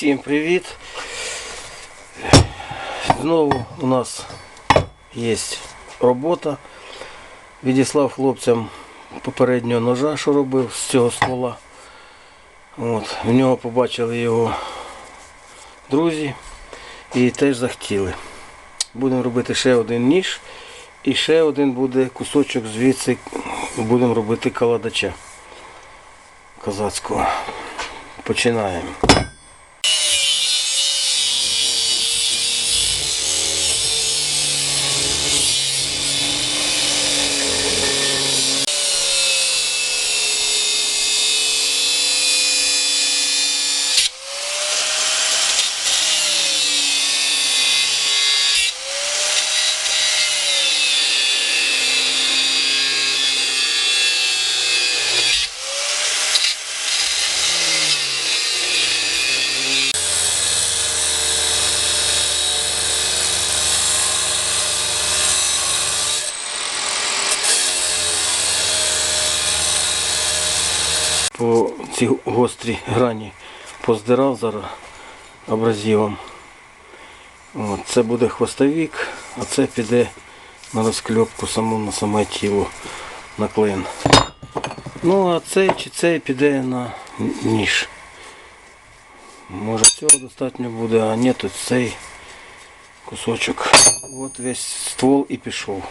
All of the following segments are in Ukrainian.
Всім привіт! Знову у нас є робота. Відіслав хлопцям попереднього ножа, що робив з цього ствола. От, в нього побачили його друзі і теж захотіли. Будемо робити ще один ніж і ще один буде кусочок звідси будемо робити каладача козацького. Починаємо. По цій гострій грані поздирав зараз абразивом. От, це буде хвостовик, а це піде на розкльопку саму на саме тіло на клин. Ну а цей чи цей піде на ніж. Може цього достатньо буде, а ні, тут цей кусочок. От весь ствол і пішов.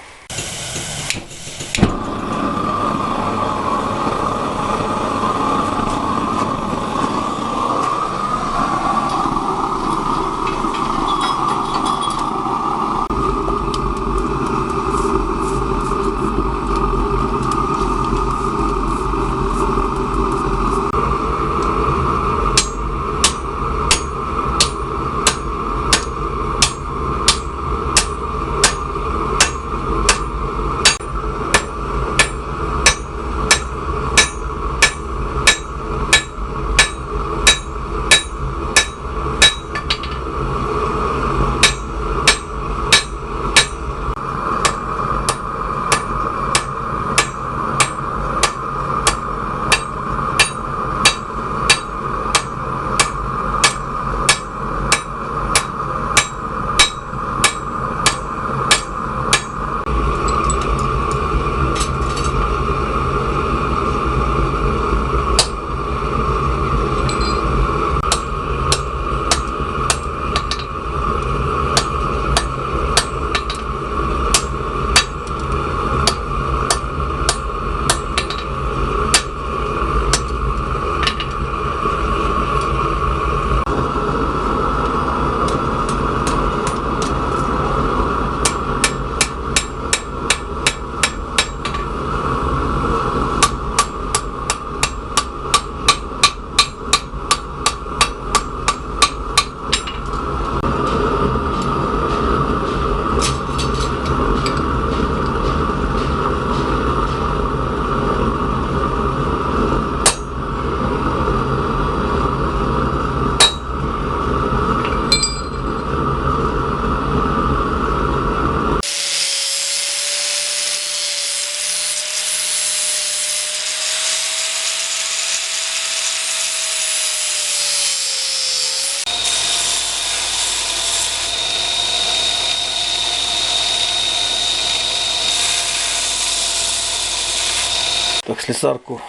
Слісарку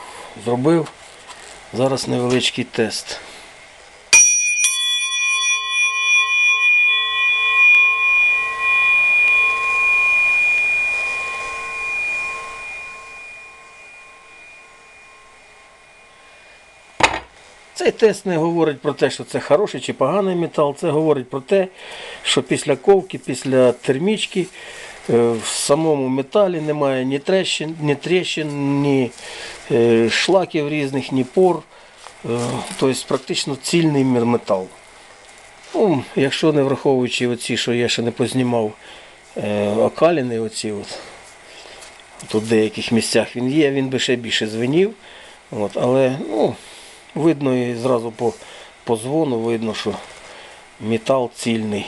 зробив. Зараз невеличкий тест. Цей тест не говорить про те, що це хороший чи поганий метал. Це говорить про те, що після ковки, після термічки в самому металі немає ні трещин, ні тріщин, ні е, шлаків різних, ні пор. Е, Тобто практично цільний метал. Ну, якщо не враховуючи оці, що я ще не познімав е, окаліни, оці от, тут в деяких місцях він є, він би ще більше звенів. От, але ну, видно і зразу по, по дзвону видно, що метал цільний.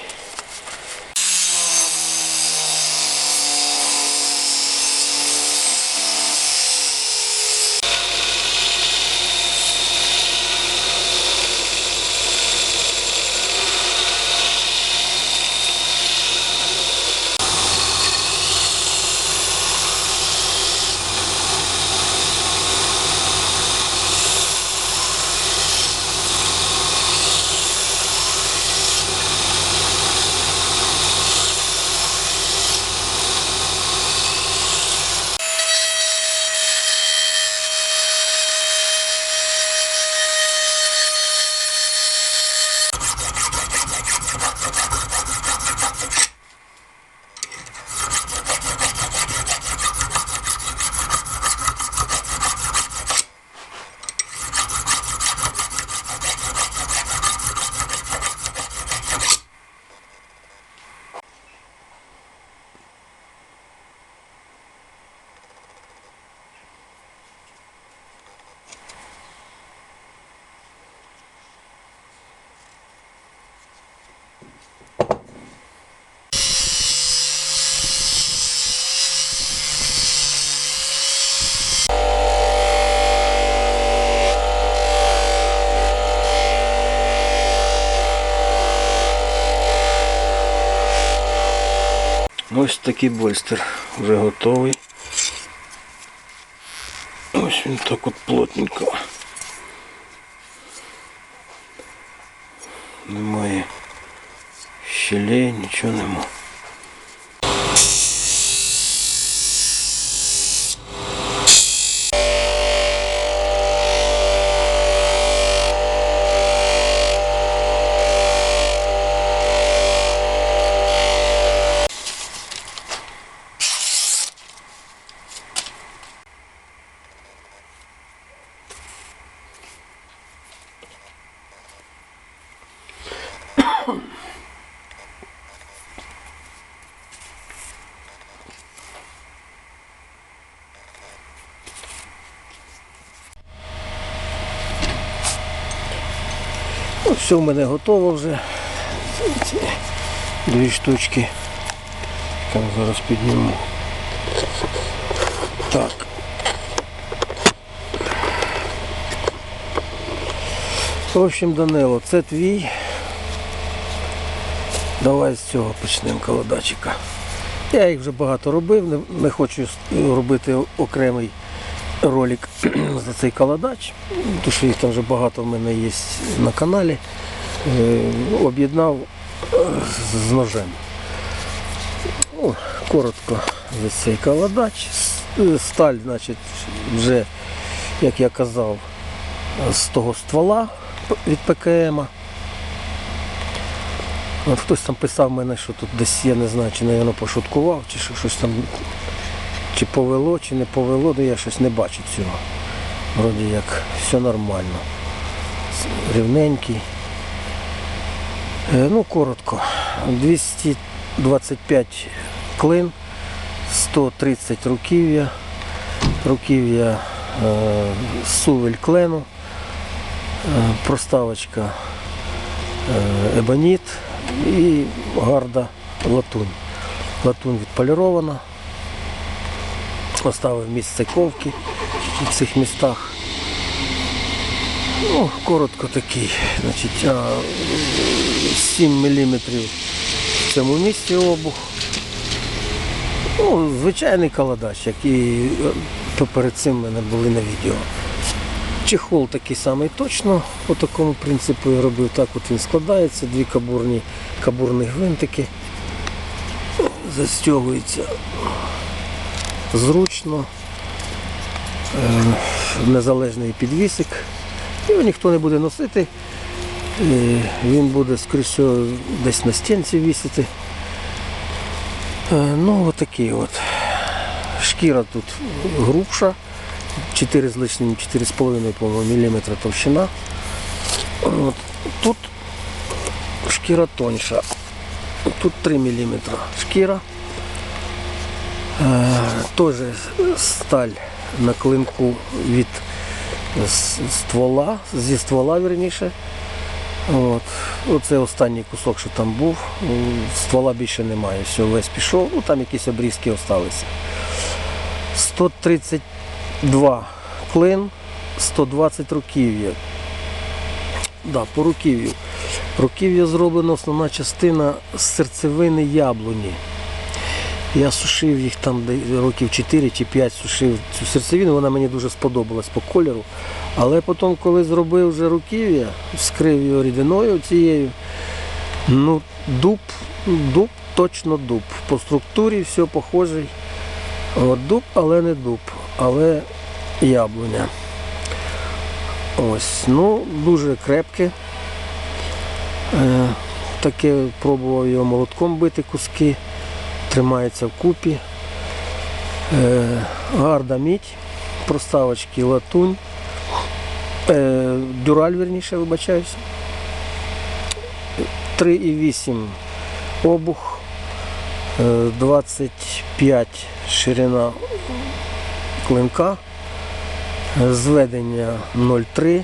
Ось такий больстер вже готовий. Ось він так от плотненько. Немає щелей, нічого нема. Ну, все в мене готово вже. Ці дві штучки. Там зараз підніму. Так. В общем, Данило, це твій. Давай з цього почнемо колодачика. Я їх вже багато робив, не, хочу робити окремий ролик за цей колодач, тому що їх там вже багато в мене є на каналі. Е, Об'єднав е, з- з ножем. Ну, коротко за цей колодач. Е, Сталь, значить, вже, як я казав, з того ствола від ПКМ. От хтось там писав мене, що тут десь, я не знаю, чи напевно, пошуткував, чи що, щось там, чи повело, чи не повело, то я щось не бачу цього. Вроді як все нормально. Рівненький. Е, Ну, коротко. 225 клин, 130 руків'я, руків'я е, сувель клену, е, проставочка е, ебоніт і гарда латунь. Латунь відполірована. Оставив місце ковки в цих містах. Ну, коротко такий. Значить, 7 мм в цьому місці обух. Ну, звичайний каладач, який е, перед цим в мене були на відео. Чехол такий самий точно, по такому принципу я робив. Так от він складається, дві кабурні, кабурні гвинтики. Застягується зручно. Е, Незалежний підвісик. Його ніхто не буде носити. Він буде всього, десь на стінці вісити. Е, Ну, отакий от. Шкіра тут грубша, 4 з лишнім, 4,5 по-моєму, міліметра товщина. От. Тут шкіра тоньша. Тут 3 мм шкіра. Е, Теж сталь на клинку від ствола, зі ствола вірніше. От. Оце останній кусок, що там був. Ствола більше немає. Все, весь пішов, ну там якісь обрізки залишилися. 132 клин, 120 руків'я. Да, по руків'ю. Руків'я зроблено основна частина з серцевини яблуні. Я сушив їх там років 4 чи 5 сушив цю серцевину, вона мені дуже сподобалась по кольору. Але потім, коли зробив вже руків'я, вскрив його рідиною цією, ну, дуб, дуб, точно дуб. По структурі все похожий. От дуб, але не дуб, але яблуня. Ось, ну, дуже крепке. Е, таке пробував його молотком бити куски, тримається вкупі. Е, гарда мідь, проставочки латунь, е, дюраль, верніше, вибачаюсь. 3,8 обух, е, 25 ширина клинка, зведення 0,3,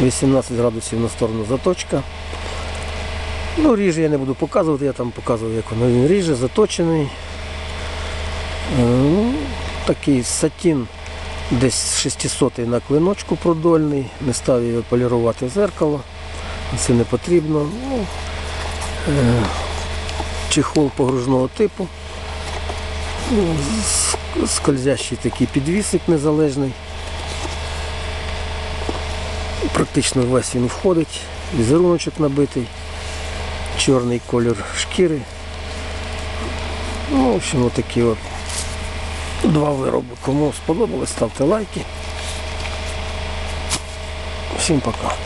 18 градусів на сторону заточка. Ну, ріже я не буду показувати, я там показував, як воно він ріже, заточений. Е, Ну, такий сатін десь 600 на клиночку продольний, не став його полірувати в зеркало, це не потрібно. Ну, е, чехол погружного типу. Ну, Скользящий такий підвісик незалежний. Практично весь він входить, візеруночок набитий, чорний колір шкіри. Ну, в общем, отакі от два вироби. Кому сподобалось, ставте лайки. Всім пока.